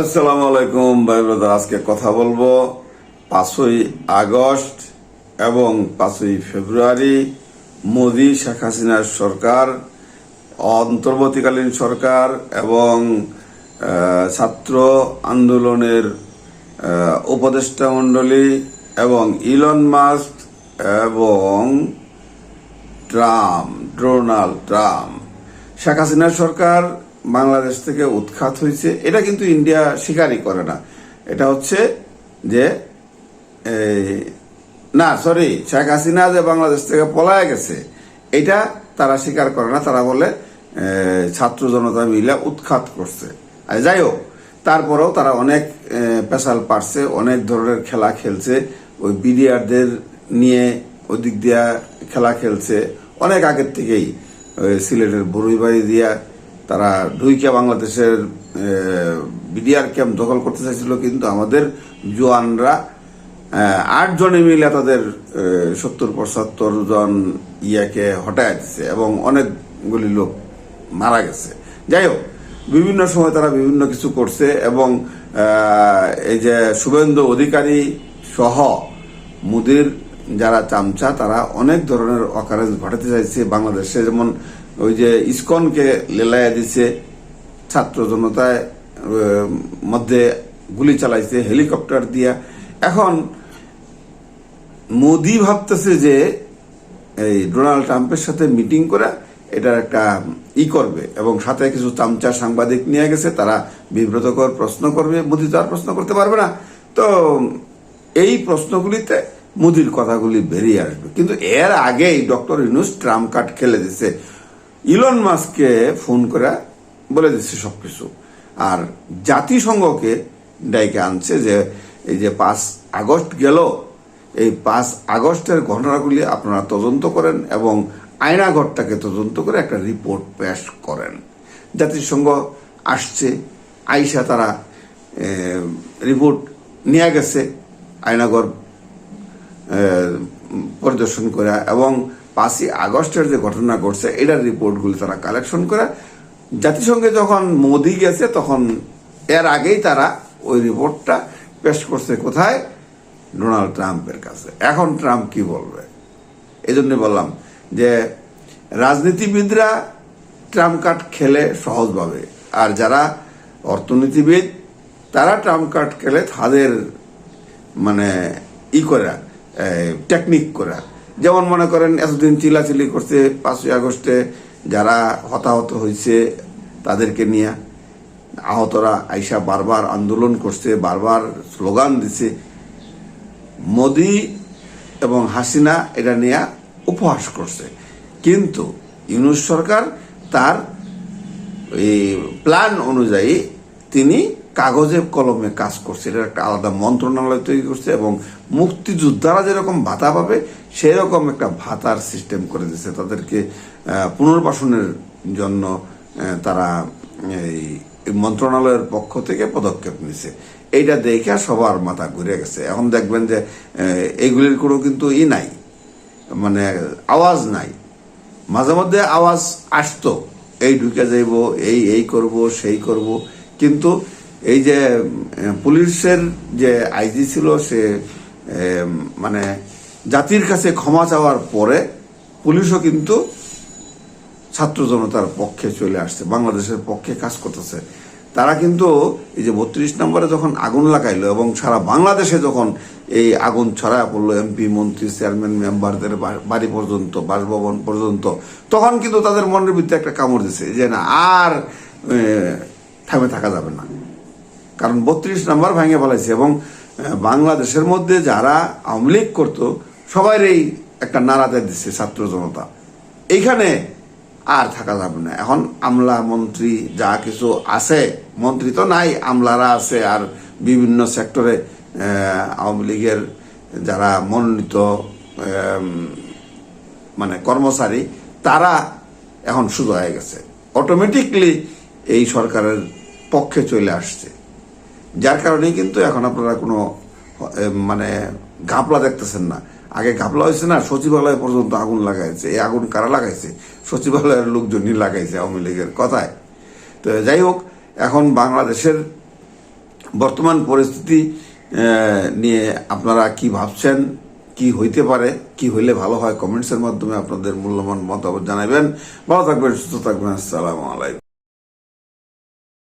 আসসালামু আলাইকুম ভাই ব্রাদার, আজকে কথা বলব পাঁচই আগস্ট এবং পাঁচই ফেব্রুয়ারি মোদি, শেখ হাসিনার সরকার, অন্তর্বর্তীকালীন সরকার এবং ছাত্র আন্দোলনের উপদেষ্টা মণ্ডলী এবং ইলন মাস্ক এবং ট্রাম্প, ডোনাল্ড ট্রাম্প। শেখ হাসিনার সরকার বাংলাদেশ থেকে উৎখাত হয়েছে, এটা কিন্তু ইন্ডিয়া স্বীকারই করে না। এটা হচ্ছে যে না সরি শেখ হাসিনা যে বাংলাদেশ থেকে পলায় গেছে, এটা তারা স্বীকার করে না। তারা বলে ছাত্র জনতা মিলে উৎখাত করছে। আর যাই হোক, তারপরেও তারা অনেক পেশাল পারছে, অনেক ধরনের খেলা খেলছে। ওই বিডিআরদের নিয়ে ওদিক দিয়া খেলা খেলছে। অনেক আগের থেকেই সিলেটের বরুইবাড়ি দিয়া তারা ঢুইকে বাংলাদেশের বিডিআর ক্যাম্প দখল করতে চাইছিল, কিন্তু আমাদের জোয়ানরা আট জনে মিলে তাদের সত্তর, পঁচাত্তর জন ইয়াকে হটায় দিচ্ছে এবং অনেকগুলি লোক মারা গেছে। যাই হোক, বিভিন্ন সময় তারা বিভিন্ন কিছু করছে এবং এই যে শুভেন্দু অধিকারী সহ মুদির যারা চামচা, তারা অনেক ধরনের অকারেন্স ঘটাতে চাইছে বাংলাদেশে। যেমন ওই যে ইসকনকে লেলাইয়া দিছে, ছাত্র জনতায় মধ্যে গুলি চালাইছে, হেলিকপ্টার দিয়া। এখন মোদি ভাবতেছে যে এই ডোনাল্ড ট্রাম্পের সাথে মিটিং করে এটার একটা ই করবে এবং সাথে কিছু চামচা সাংবাদিক নিয়ে গেছে, তারা বিব্রতকর প্রশ্ন করবে, মোদি তো আর প্রশ্ন করতে পারবে না। তো এই প্রশ্নগুলিতে মোদির কথাগুলি বেরিয়ে আসবে। কিন্তু এর আগেই ডক্টর ইউনুস ট্রাম্প কার্ড খেলে দিছে। ইলন মাস্ককে ফোন করে বলে দিচ্ছে সবকিছু। আর জাতিসংঘকে ডাইকে আনছে যে, এই যে পাঁচ আগস্ট গেল, এই পাঁচ আগস্টের ঘটনাগুলি আপনারা তদন্ত করেন এবং আয়নাঘরটাকে তদন্ত করে একটা রিপোর্ট পেশ করেন। জাতিসংঘ আসছে, আইসা তারা রিপোর্ট নিয়ে গেছে, আয়নাঘর পরিদর্শন করে এবং পাঁচই আগস্টের যে ঘটনা ঘটছে, এটার রিপোর্টগুলি তারা কালেকশন করে। জাতিসংঘে যখন মোদি গেছে, তখন এর আগেই তারা ওই রিপোর্টটা পেশ করছে কোথায়? ডোনাল্ড ট্রাম্পের কাছে। এখন ট্রাম্প কি বলবে? এই জন্য বললাম যে, রাজনীতিবিদরা ট্রাম্প কার্ড খেলে সহজভাবে, আর যারা অর্থনীতিবিদ, তারা ট্রাম্প কার্ড খেলে তাদের মানে ই করা টেকনিক করা। যেমন মনে করেন, এতদিন চিলাচিলি করছে পাঁচই আগস্টে, যারা হতাহত হয়েছে তাদেরকে নিয়ে আহতরা আইসা বারবার আন্দোলন করছে, বারবার স্লোগান দিছে মোদি এবং হাসিনা এটা নিয়ে উপহাস করছে। কিন্তু ইউনুস সরকার তার এই প্ল্যান অনুযায়ী তিনি কাগজে কলমে কাজ করছে। এটা একটা আলাদা মন্ত্রণালয় তৈরি করছে এবং মুক্তিযোদ্ধারা যেরকম ভাতা পাবে সেই রকম একটা ভাতার সিস্টেম করে দিয়েছে। তাদেরকে পুনর্বাসনের জন্য তারা, এই মন্ত্রণালয়ের পক্ষ থেকে পদক্ষেপ নিছে এইটা দেখে সবার মাথা ঘুরে গেছে। এখন দেখবেন যে এইগুলির কোনো কিন্তু ই নাই। মানে আওয়াজ নাই। মাঝে মধ্যে আওয়াজ আসতো, এই ঢুকে যাইব, এই এই করব, সেই করব। কিন্তু এই যে পুলিশের যে আইজি ছিল, সে মানে জাতির কাছে ক্ষমা চাওয়ার পরে পুলিশও কিন্তু ছাত্র জনতার পক্ষে চলে আসছে, বাংলাদেশের পক্ষে কাজ করতেছে। তারা কিন্তু এই যে বত্রিশ নম্বরে যখন আগুন লাগাইলো এবং সারা বাংলাদেশে যখন এই আগুন ছড়ায় পড়ল, এমপি, মন্ত্রী, চেয়ারম্যান, মেম্বারদের বাড়ি পর্যন্ত, বাসভবন পর্যন্ত, তখন কিন্তু তাদের মনের ভিতরে একটা কামড় দিছে যে না, আর থামে থাকা যাবে না। কারণ বত্রিশ নাম্বার ভাঙে ফেলাইছে এবং বাংলাদেশের মধ্যে যারা আওয়ামী লীগ করতো, সবাইরই একটা নাড়াতে দিচ্ছে ছাত্র জনতা। এইখানে আর থাকা যাবে না। এখন আমলা মন্ত্রী যা কিছু আছে, মন্ত্রী তো নাই, আমলারা আছে আর বিভিন্ন সেক্টরে আওয়ামী লীগের যারা মনোনীত মানে কর্মচারী, তারা এখন শুধু হয়ে গেছে। অটোমেটিকলি এই সরকারের পক্ষে চলে আসছে। যার কারণে কিন্তু এখন আপনারা কোনো মানে ঘাপলা দেখতেছেন না। আগে ঘাপলা হয়েছে না, সচিবালয় পর্যন্ত আগুন লাগাইছে। এই আগুন কারা লাগাইছে? সচিবালয়ের লোকজনই লাগাইছে আওয়ামী লীগের কথায়। তো যাই হোক, এখন বাংলাদেশের বর্তমান পরিস্থিতি নিয়ে আপনারা কি ভাবছেন, কি হইতে পারে, কি হইলে ভালো হয় কমেন্টসের মাধ্যমে আপনাদের মূল্যবান মতামত জানাবেন। ভালো থাকবেন, সুস্থ থাকবেন, আসসালামু আলাইকুম।